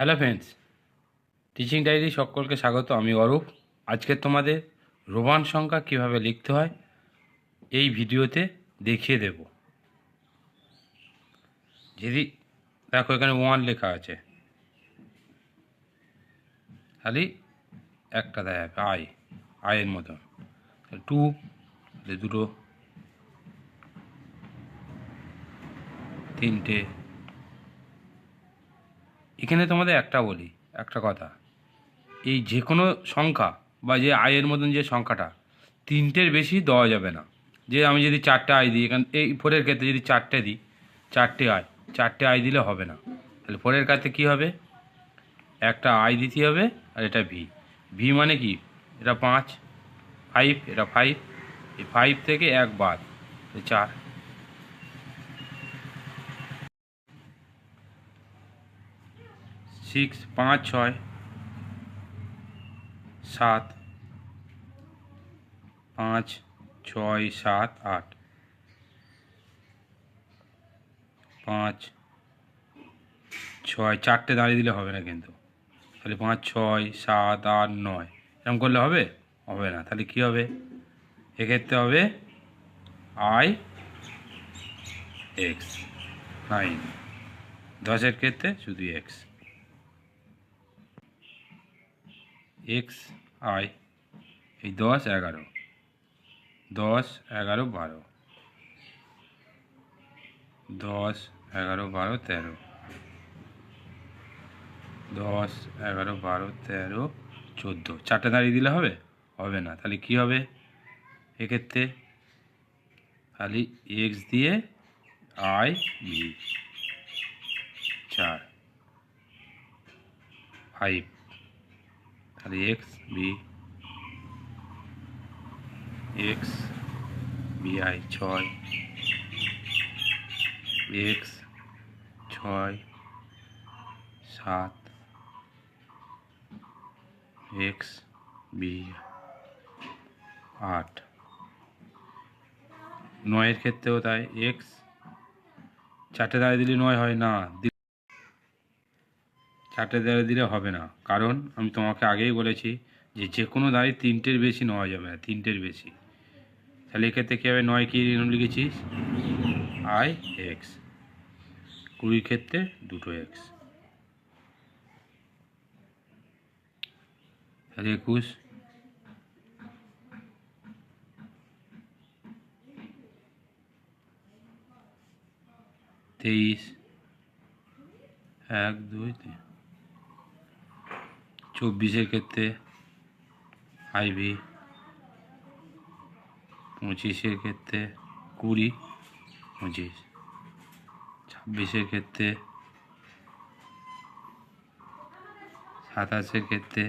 Hello friends teaching diary সকলকে স্বাগত, আমি অরূপ। আজকে তোমাদের রোমান সংখ্যা কীভাবে লিখতে হয়, এই ভিডিওতে দেখিয়ে দেব। যদি দেখো এখানে ওয়ান লেখা আছে। খালি একটা দেয় আই আয়ের মতন। টু দুটো। তিনটে। এখানে তোমাদের একটা বলি, একটা কথা। এই যে কোনো সংখ্যা বা যে আয়ের মতন যে সংখ্যাটা, তিনটের বেশি দেওয়া যাবে না। যে আমি যদি চারটে আয় দিই, এখান এই ফোরের ক্ষেত্রে যদি চারটে দিই, চারটে আয় চারটে আয় দিলে হবে না। তাহলে ফোরের ক্ষেত্রে কী হবে? একটা আয় দিতে হবে আর এটা ভি। ভি মানে কি? এটা পাঁচ ফাইভ এটা ফাইভ এই ফাইভ থেকে এক বাদ চার। সিক্স, পাঁচ, ছয়, সাত, পাঁচ, ছয়, সাত, আট, পাঁচ, ছয়, চারটে দাঁড়িয়ে দিলে হবে না কিন্তু। তাহলে পাঁচ, ছয়, সাত, আট, নয়, এরকম করলে হবে? হবে না। তাহলে কী হবে? এক্ষেত্রে হবে আই এক্স নাইন দশের ক্ষেত্রে শুধু এক্স এক্স আই এই দশ, এগারো। দশ, এগারো, বারো। দশ, এগারো, বারো, তেরো। দশ, এগারো, বারো, তেরো, চোদ্দ। চারটে দাঁড়িয়ে দিলে হবে? হবে না। তাহলে কি হবে? এক্ষেত্রে খালি এক্স দিয়ে আই বি চার। ফাইভ তাহলে X B X B I ছয় এক্স ছয়, সাত এক্স বি আট। নয়ের ক্ষেত্রেও তাই এক্স চারটে দাঁড়িয়ে দিলে নয় হয় না দাঁড়িয়ে দিলে হবে না। কারণ আমি তোমাকে আগেই বলেছি যে যে কোনো দাঁড়িয়ে তিনটের বেশি নেওয়া যাবে না, তিনটের বেশি। তাহলে এক্ষেত্রে কী হবে? নয় কি লিখেছিস? আই এক্স কুড়ির ক্ষেত্রে দুটো এক্স তাহলে একুশ। তেইশ। এক, দুই, তিন। চব্বিশের ক্ষেত্রে আইভি পঁচিশের ক্ষেত্রে কুড়ি পঁচিশ। ছাব্বিশের ক্ষেত্রে সাতাশের ক্ষেত্রে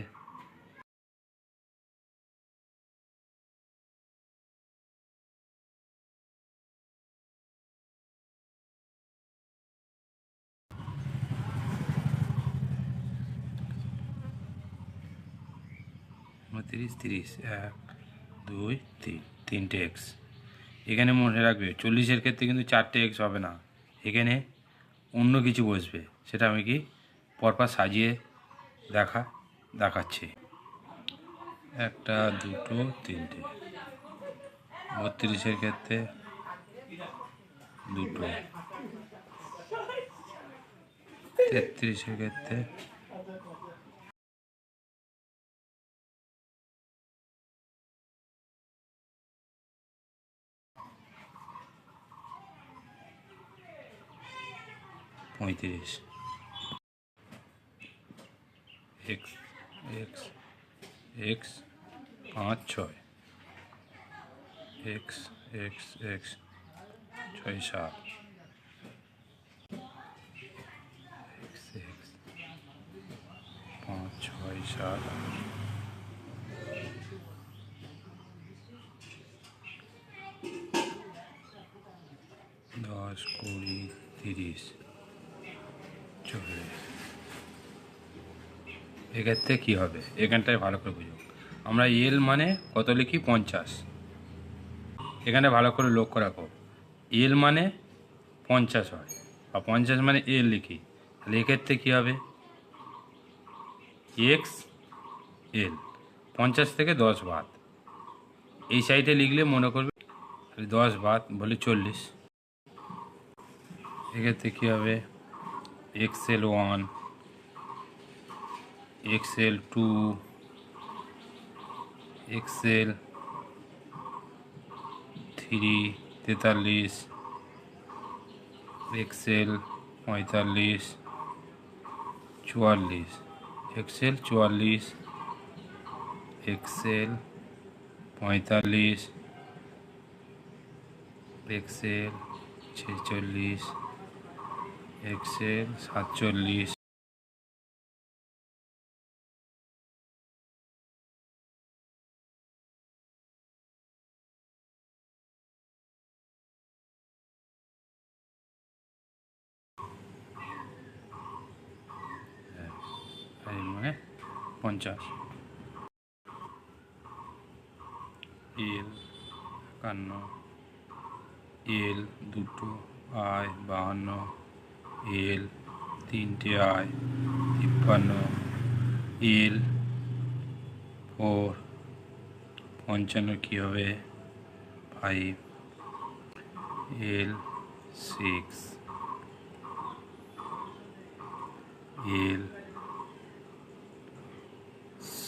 উনত্রিশ তিরিশ, এক, দুই, তিন, তিনটে এক্স এখানে মনে রাখবে, চল্লিশের ক্ষেত্রে কিন্তু চারটে এক্স হবে না। এখানে অন্য কিছু বসবে, সেটা আমি কি পরপর সাজিয়ে দেখা, দেখাচ্ছি। একটা, দুটো, তিনটে। বত্রিশের ক্ষেত্রে দুটো। তেত্রিশের ক্ষেত্রে পঁয়ত্রিশ। এক্স এক্স এক্স পাঁচ, ছয়। এক্স এক্স এক্স ছয়, সাত। এক্স এক্স পাঁচ, ছয়, সাত। দশ, কুড়ি, তিরিশ। এক্ষেত্রে কী হবে? এখানটায় ভালো করে বুঝুক আমরা এল মানে কত লিখি? পঞ্চাশ। এখানে ভালো করে লক্ষ্য রাখো। এল মানে পঞ্চাশ হয়। বা পঞ্চাশ মানে এল লিখি। তাহলে এক্ষেত্রে কী হবে? এক্স এল পঞ্চাশ থেকে দশ বাদ। এই সাইডে লিখলে মনে করবে দশ বাদ, বলে চল্লিশ। এক্ষেত্রে কী হবে? X L one X L two X L three তেতাল্লিশ এক্সেল পঁয়তাল্লিশ, চুয়াল্লিশ এক্সেল চুয়াল্লিশ এক্সেল পঁয়তাল্লিশ এক্সেল ছেচল্লিশ এক্সেল সাতচল্লিশ। মানে পঞ্চাশ। এল একান্ন। এল দুটো আয় বাহান্ন। এল তিনটে আয় তিপ্পান্ন। এল ফোর পঞ্চান্ন কী হবে? Five. L six. L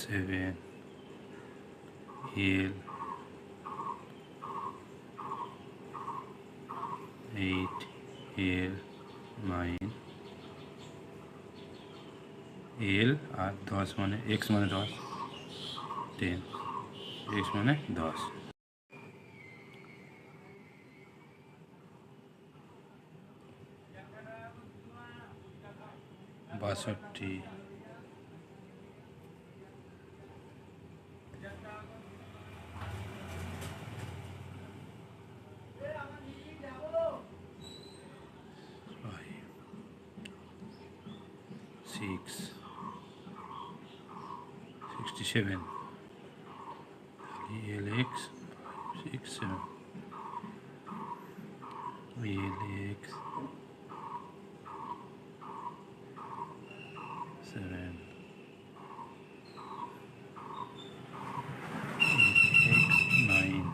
seven, L, eight, L, nine, L আর দশ মানে এক্স মানে দশ টেন এক্স মানে দশ বাষট্টি six, sixty-seven. ELX six seven. ELX seven. ELX nine.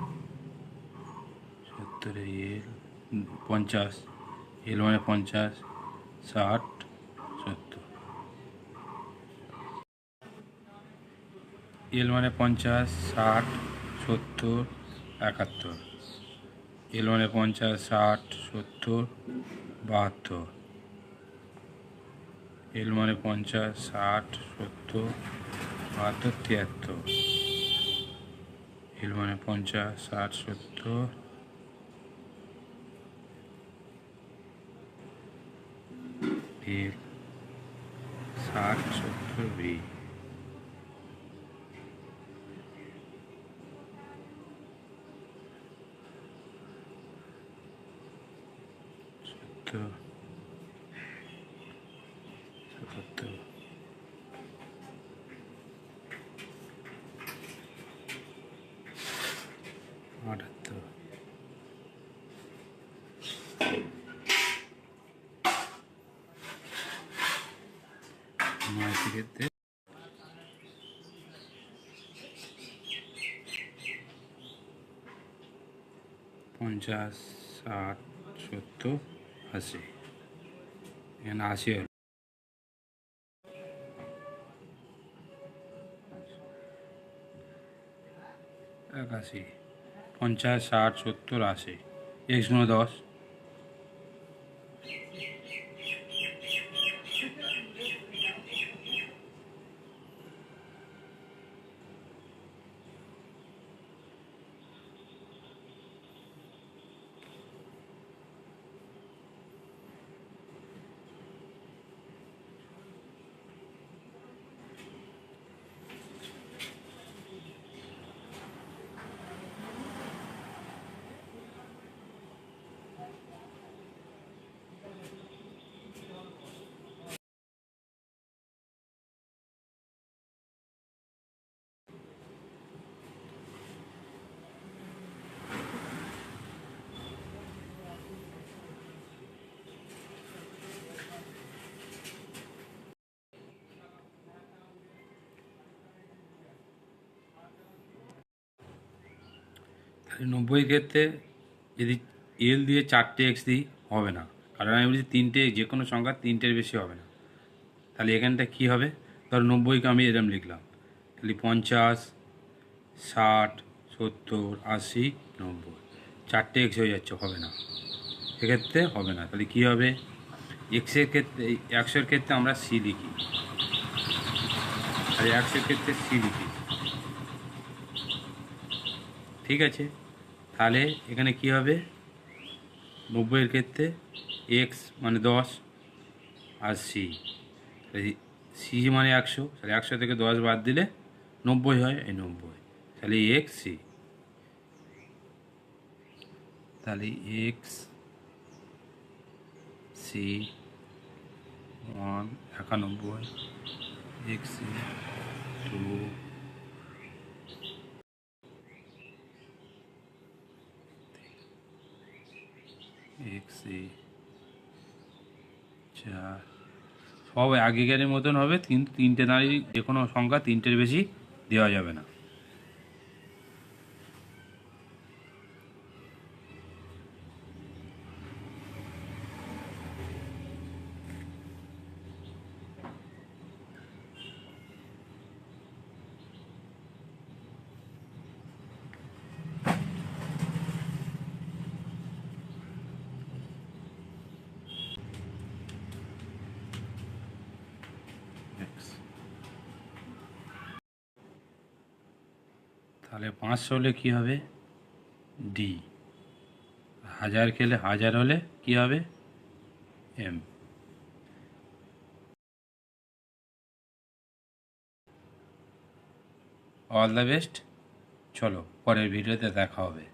সত্তরে এল পঞ্চাশ এল মানে পঞ্চাশ ষাট সত্তর এল মানে পঞ্চাশ, ষাট, সত্তর, একাত্তর। এল মানে পঞ্চাশ, ষাট, সত্তর, বাহাত্তর। এল মানে পঞ্চাশ, ষাট, সত্তর, বাহাত্তর, তিয়াত্তর। এল মানে পঞ্চাশ, ষাট, সত্তর। এল, ষাট, সত্তর বি সত্তর সাতাত্তর আটাত্তর নয় থেকে পঞ্চাশ ষাট সত্তর। আশি এখানে আশি হল একাশি পঞ্চাশ ষাট সত্তর আশি এক্স গুণ দশ নব্বই ক্ষেত্রে যদি এল দিয়ে চারটে এক্স দিই, হবে না। কারণ আমি বলছি তিনটে, যে কোনো সংখ্যা তিনটের বেশি হবে না। তাহলে এখানটা কী হবে? ধর নব্বইকে আমি এরম লিখলাম। তাহলে পঞ্চাশ, ষাট, সত্তর, আশি, নব্বই। চারটে এক্স হয়ে যাচ্ছে, হবে না। সেক্ষেত্রে হবে না। তাহলে কী হবে? এক্সের ক্ষেত্রে একশোর ক্ষেত্রে আমরা সি লিখি। আর একশোর ক্ষেত্রে সি লিখি। ঠিক আছে? তাহলে এখানে কি হবে? নব্বইয়ের ক্ষেত্রে এক্স মানে দশ আর সি সি মানে একশো। তাহলে একশো থেকে দশ বাদ দিলে নব্বই হয়, এই নব্বই। তাহলে এক্স সি তাহলে এক্স সি ওয়ান একানব্বই এক্স সি টু চার। সব আগেকারের মতন হবে কিন্তু তিনটে নারী যে কোনো সংখ্যা তিনটের বেশি দেওয়া যাবে না। তাহলে পাঁচশো হলে কী হবে? ডি হাজার খেলে হাজার হলে কী হবে? এম অল দ্য বেস্ট চলো পরের ভিডিওতে দেখা হবে।